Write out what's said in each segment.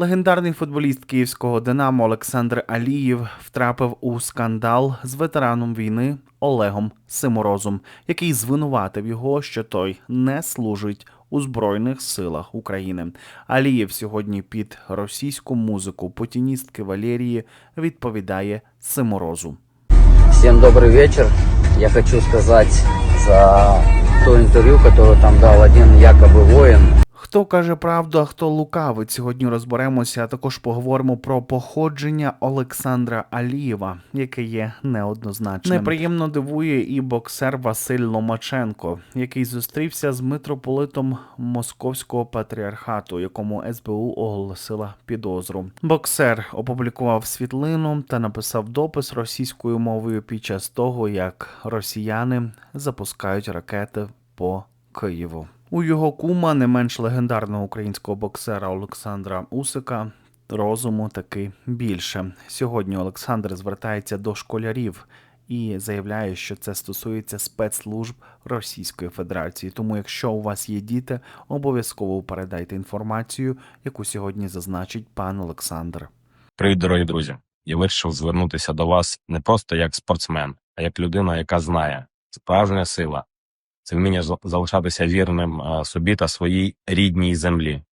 Легендарний футболіст київського Динамо Олександр Алієв втрапив у скандал з ветераном війни Олегом Симорозом, який звинуватив його, що той не служить у Збройних силах України. Алієв сьогодні під російську музику путіністки Валерії відповідає Симорозу. Всем добрый вечер. Я хочу сказать за то интервью, которое там дал один якобы воин. Хто каже правду, а хто лукавить? Сьогодні розберемося, а також поговоримо про походження Олександра Алієва, яке є неоднозначним. Неприємно дивує і боксер Василь Ломаченко, який зустрівся з митрополитом Московського патріархату, якому СБУ оголосила підозру. Боксер опублікував світлину та написав допис російською мовою під час того, як росіяни запускають ракети по Києву. У його кума, не менш легендарного українського боксера Олександра Усика, розуму таки більше. Сьогодні Олександр звертається до школярів і заявляє, що це стосується спецслужб Російської Федерації. Тому, якщо у вас є діти, обов'язково передайте інформацію, яку сьогодні зазначить пан Олександр. Привіт, дорогі друзі! Я вирішив звернутися до вас не просто як спортсмен, а як людина, яка знає справжня сила це вміння залишатися вірним собі та своїй рідній землі.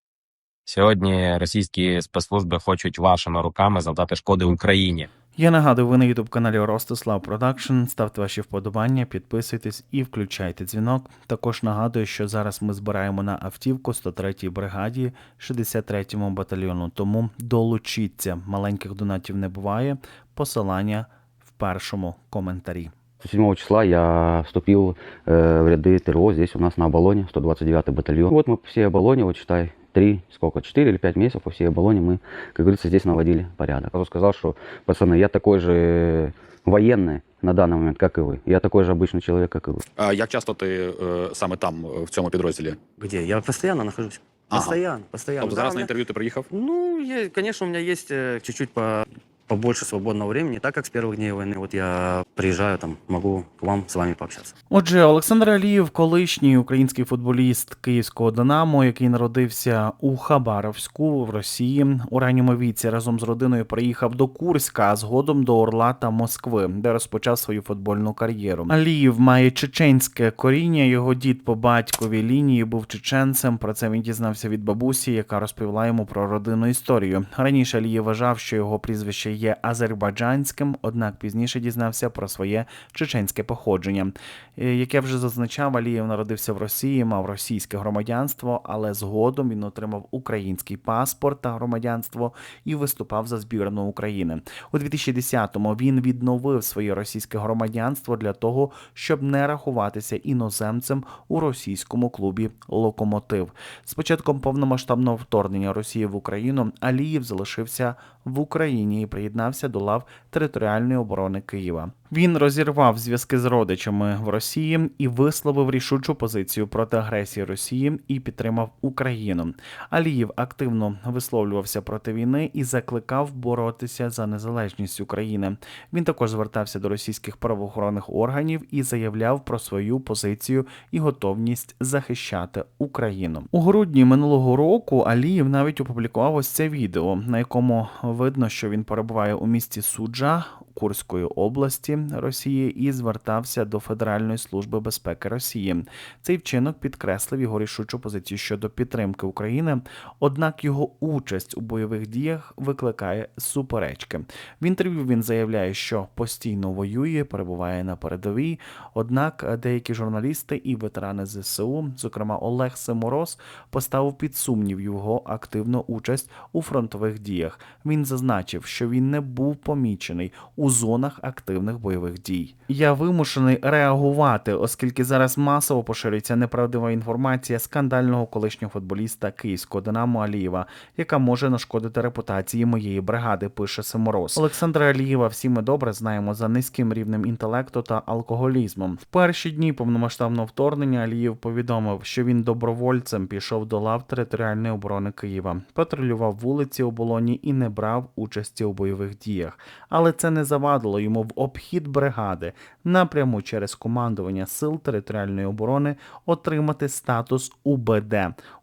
Сьогодні російські спецслужби хочуть вашими руками завдати шкоди Україні. Я нагадую, ви на youtube каналі Ростислав Продакшн. Ставте ваші вподобання, підписуйтесь і включайте дзвінок. Також нагадую, що зараз ми збираємо на автівку 103-й бригаді 63-му батальйону. Тому долучіться. Маленьких донатів не буває. Посилання в першому коментарі. 7 числа я вступил э, в ряды ТРО здесь у нас на Оболоне, 129-й батальон. Вот мы по всей Оболоне, вот считай, три, сколько, 4 или 5 месяцев по всей Оболоне мы, как говорится, здесь наводили порядок. Я сказал, что, пацаны, я такой же военный на данный момент, как и вы. Я такой же обычный человек, как и вы. А як часто ти е, саме там, е, в цьому підрозділі? Где? Я постоянно нахожусь. Ага. Постоянно, постоянно. Тобто Да, зараз у на меня- інтерв'ю ти приїхав? Ну, я, конечно, у меня есть э, чуть-чуть по побольше свободного времени, так как с первых дней войны. Вот я приезжаю там, могу к вам с вами пообщаться. Отже, Олександр Алієв, колишній український футболіст київського Динамо, який народився у Хабаровську в Росії. У ранньому віці разом з родиною приїхав до Курська, а згодом до Орла та Москви, де розпочав свою футбольну кар'єру. Алієв має чеченське коріння. Його дід по батьковій лінії був чеченцем. Про це він дізнався від бабусі, яка розповіла йому про родинну історію. Раніше Алієв вважав, що його прізвище є азербайджанським, однак пізніше дізнався про своє чеченське походження. Е, Як я вже зазначав, Алієв народився в Росії, мав російське громадянство, але згодом він отримав український паспорт та громадянство і виступав за збірну України. У 2010-му він відновив своє російське громадянство для того, щоб не рахуватися іноземцем у російському клубі Локомотив. З початком повномасштабного вторгнення Росії в Україну Алієв залишився в Україні і приєднався до лав територіальної оборони Києва. Він розірвав зв'язки з родичами в Росії і висловив рішучу позицію проти агресії Росії і підтримав Україну. Алієв активно висловлювався проти війни і закликав боротися за незалежність України. Він також звертався до російських правоохоронних органів і заявляв про свою позицію і готовність захищати Україну. У грудні минулого року Алієв навіть опублікував ось це відео, на якому видно, що він перебуває у місті Суджа Курської області Росії і звертався до Федеральної служби безпеки Росії. Цей вчинок підкреслив його рішучу позицію щодо підтримки України. Однак його участь у бойових діях викликає суперечки. В інтерв'ю він заявляє, що постійно воює, перебуває на передовій. Однак деякі журналісти і ветерани ЗСУ, зокрема Олег Симороз, поставив під сумнів його активну участь у фронтових діях. Він зазначив, що він не був помічений у зонах активних бойових дій. Я вимушений реагувати, оскільки зараз масово поширюється неправдива інформація скандального колишнього футболіста київського Динамо Алієва, яка може нашкодити репутації моєї бригади. Пише Симороз. Олександра Алієва всі ми добре знаємо за низьким рівнем інтелекту та алкоголізмом. В перші дні повномасштабного вторгнення Алієв повідомив, що він добровольцем пішов до лав територіальної оборони Києва, патрулював вулиці оболоні і не брав участі у бойових діях. Але це не заважає завадило йому в обхід бригади напряму через командування сил територіальної оборони отримати статус УБД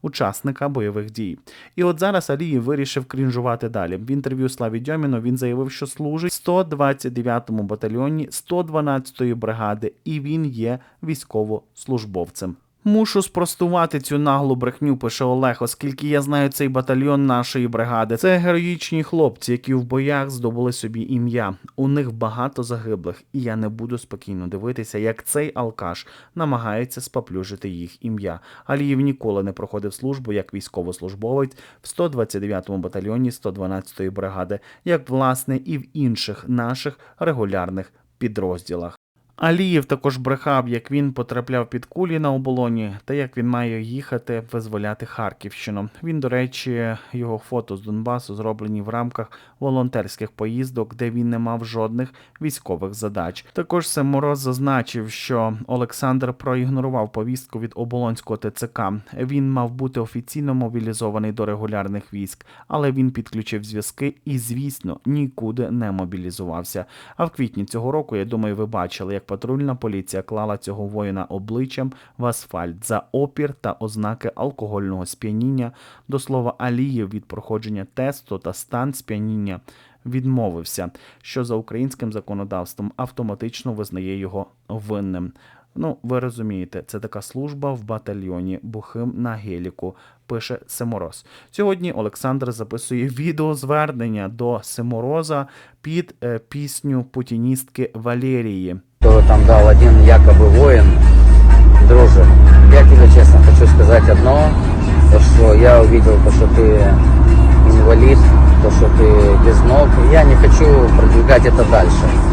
учасника бойових дій. І от зараз Алієв вирішив крінжувати далі. В інтерв'ю Славі Дьоміну він заявив, що служить в 129-му батальйоні 112-ї бригади, і він є військовослужбовцем. Мушу спростувати цю наглу брехню, пише Олег, оскільки я знаю цей батальйон нашої бригади. Це героїчні хлопці, які в боях здобули собі ім'я. У них багато загиблих, і я не буду спокійно дивитися, як цей алкаш намагається споплюжити їх ім'я. Алієв ніколи не проходив службу як військовослужбовець в 129-му батальйоні 112-ї бригади, як власне і в інших наших регулярних підрозділах. Алієв також брехав, як він потрапляв під кулі на оболоні, та як він має їхати визволяти Харківщину. Він, до речі, його фото з Донбасу зроблені в рамках волонтерських поїздок, де він не мав жодних військових задач. Також Семороз зазначив, що Олександр проігнорував повістку від оболонського ТЦК. Він мав бути офіційно мобілізований до регулярних військ, але він підключив зв'язки і, звісно, нікуди не мобілізувався. А в квітні цього року, я думаю, ви бачили, як патрульна поліція клала цього воїна обличчям в асфальт за опір та ознаки алкогольного сп'яніння. До слова, Алієв від проходження тесту та стан сп'яніння відмовився, що за українським законодавством автоматично визнає його винним. Ну, ви розумієте, це така служба в батальйоні Бухим на Геліку, пише Семороз. Сьогодні Олександр записує відеозвернення до Семороза під е, пісню путіністки Валерії. Который там дал один якобы воин. Друже, я тебе честно хочу сказать одно, то что я увидел то, что ты инвалид, то, что ты без ног. Я не хочу продвигать это дальше.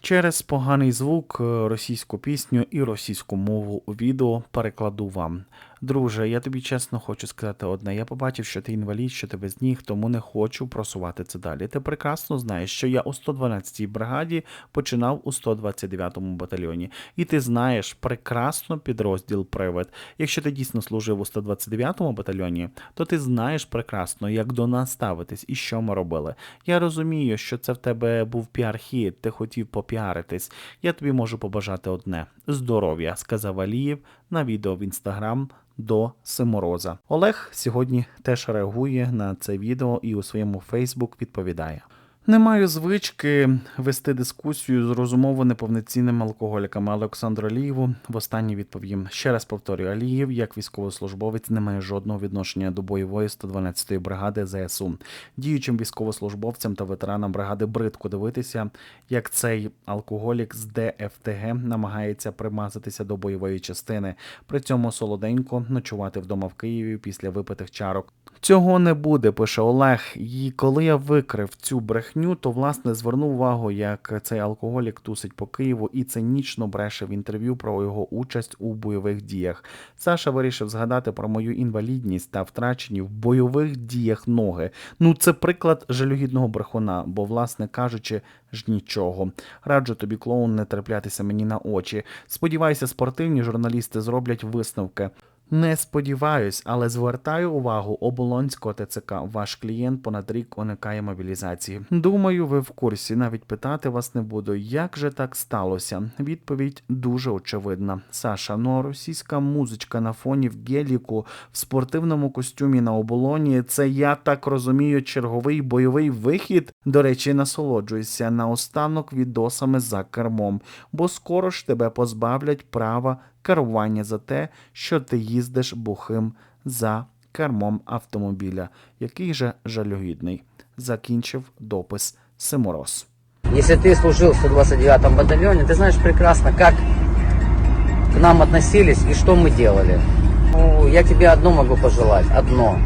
Через поганий звук е, російську пісню і російську мову у відео перекладу вам. Друже, я тобі чесно хочу сказати одне. Я побачив, що ти інвалід, що ти без ніг, тому не хочу просувати це далі. Ти прекрасно знаєш, що я у 112-й бригаді починав у 129-му батальйоні. І ти знаєш прекрасно підрозділ Привид. Якщо ти дійсно служив у 129-му батальйоні, то ти знаєш прекрасно, як до нас ставитись і що ми робили. Я розумію, що це в тебе був піар-хід, ти хотів попіаритись. Я тобі можу побажати одне: здоров'я, сказав Алієв на відео в інстаграм до Симороза. Олег сьогодні теж реагує на це відео і у своєму Фейсбук відповідає. Не маю звички вести дискусію з розумово неповноцінними алкоголіками, але Олександру Алієву востаннє відповім. Ще раз повторюю, Алієв, як військовослужбовець, не має жодного відношення до бойової 112-ї бригади ЗСУ. Діючим військовослужбовцям та ветеранам бригади бридко дивитися, як цей алкоголік з ДФТГ намагається примазатися до бойової частини, при цьому солоденько ночувати вдома в Києві після випитих чарок. Цього не буде, пише Олег. І коли я викрив цю брехню, то власне звернув увагу, як цей алкоголік тусить по Києву і цинічно бреше в інтерв'ю про його участь у бойових діях. Саша вирішив згадати про мою інвалідність та втрачені в бойових діях ноги. Ну, це приклад жалюгідного брехуна, бо, власне кажучи, ж нічого. Раджу тобі, клоун, не траплятися мені на очі. Сподіваюся, спортивні журналісти зроблять висновки. Не сподіваюсь, але звертаю увагу оболонського ТЦК. Ваш клієнт понад рік уникає мобілізації. Думаю, ви в курсі. Навіть питати вас не буду. Як же так сталося? Відповідь дуже очевидна. Саша, ну а російська музичка на фоні в геліку в спортивному костюмі на оболоні. Це я так розумію, черговий бойовий вихід. До речі, насолоджуйся наостанок відосами за кермом, бо скоро ж тебе позбавлять права керування за те, що ти їздиш бухим за кермом автомобіля. Який же жалюгідний. Закінчив допис Симороз. Если ты служил в 129-м батальоне, ты знаешь прекрасно, как к нам относились и что мы делали. Ну, я тебе одно могу пожелать, одно.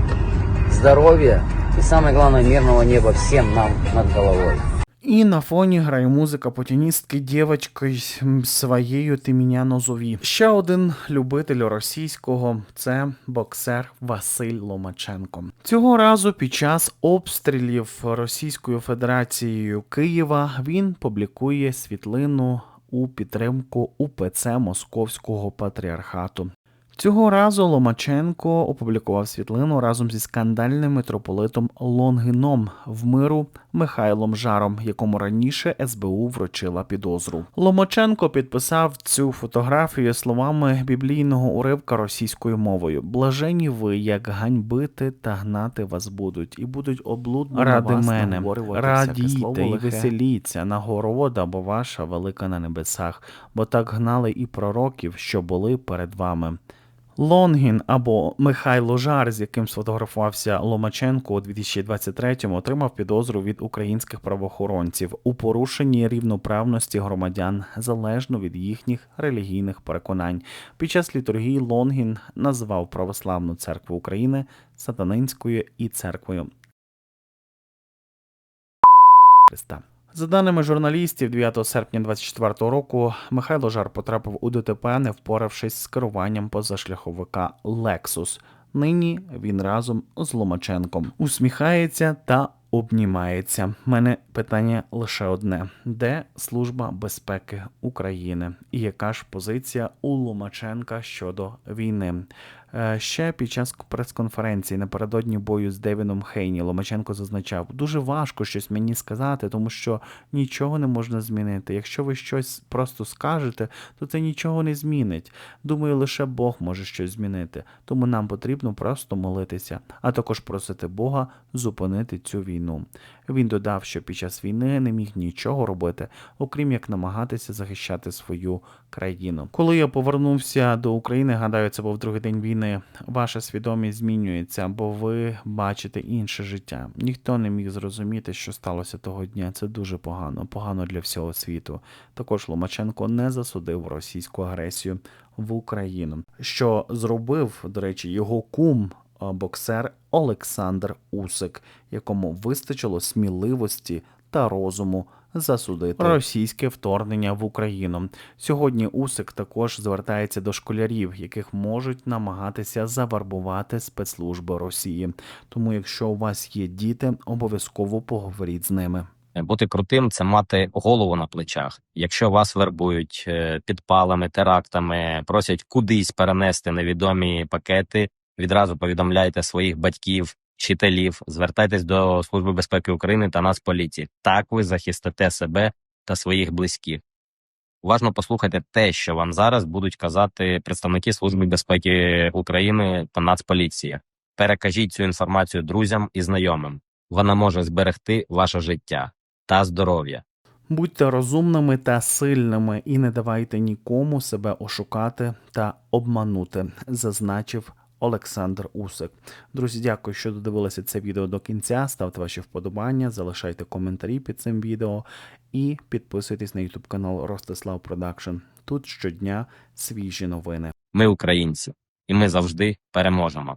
Здоровья и самое главное мирного неба всем нам над головой. І на фоні грає музика путіністки дівочкою своєю ти мене назові. Ще один любитель російського це боксер Василь Ломаченко. Цього разу під час обстрілів Російською Федерацією Києва він публікує світлину у підтримку УПЦ Московського патріархату. Цього разу Ломаченко опублікував світлину разом зі скандальним митрополитом Лонгином в миру Михайлом Жаром, якому раніше СБУ вручила підозру. Ломаченко підписав цю фотографію словами біблійного уривка російською мовою: Блажені ви, як ганьбити та гнати вас будуть, і будуть облудно ради мене. Радійте і веселіться, нагорода, бо ваша велика на небесах, бо так гнали і пророків, що були перед вами. Лонгін або Михайло Жар, з яким сфотографувався Ломаченко у 2023-му, отримав підозру від українських правоохоронців у порушенні рівноправності громадян залежно від їхніх релігійних переконань. Під час літургії Лонгін назвав Православну церкву України сатанинською і церквою Христа. За даними журналістів, 9 серпня 2024 року Михайло Жар потрапив у ДТП, не впоравшись з керуванням позашляховика Lexus. Нині він разом з Ломаченком усміхається та обнімається. Мене питання лише одне: де служба безпеки України? І яка ж позиція у Ломаченка щодо війни? Е, Ще під час прес-конференції напередодні бою з Девіном Хейні Ломаченко зазначав: дуже важко щось мені сказати, тому що нічого не можна змінити. Якщо ви щось просто скажете, то це нічого не змінить. Думаю, лише Бог може щось змінити. Тому нам потрібно просто молитися, а також просити Бога зупинити цю війну. Він додав, що під час війни не міг нічого робити, окрім як намагатися захищати свою країну. Коли я повернувся до України, гадаю, це був другий день війни. Ваша свідомість змінюється, бо ви бачите інше життя. Ніхто не міг зрозуміти, що сталося того дня. Це дуже погано, погано для всього світу. Також Ломаченко не засудив російську агресію в Україну, що зробив, до речі, його кум. Боксер Олександр Усик, якому вистачило сміливості та розуму засудити російське вторгнення в Україну. Сьогодні Усик також звертається до школярів, яких можуть намагатися завербувати спецслужби Росії. Тому, якщо у вас є діти, обов'язково поговоріть з ними. Бути крутим це мати голову на плечах. Якщо вас вербують е, підпалами, терактами, просять кудись перенести невідомі пакети, відразу повідомляйте своїх батьків, вчителів, звертайтесь до Служби безпеки України та Нацполіції. Так ви захистите себе та своїх близьких. Уважно послухайте те, що вам зараз будуть казати представники Служби безпеки України та Нацполіції. Перекажіть цю інформацію друзям і знайомим. Вона може зберегти ваше життя та здоров'я. Будьте розумними та сильними і не давайте нікому себе ошукати та обманути, зазначив Олександр Усик. Друзі, дякую, що додивилися це відео до кінця. Ставте ваші вподобання, залишайте коментарі під цим відео і підписуйтесь на YouTube канал Ростислав Продакшн. Тут щодня свіжі новини. Ми українці, і ми завжди переможемо.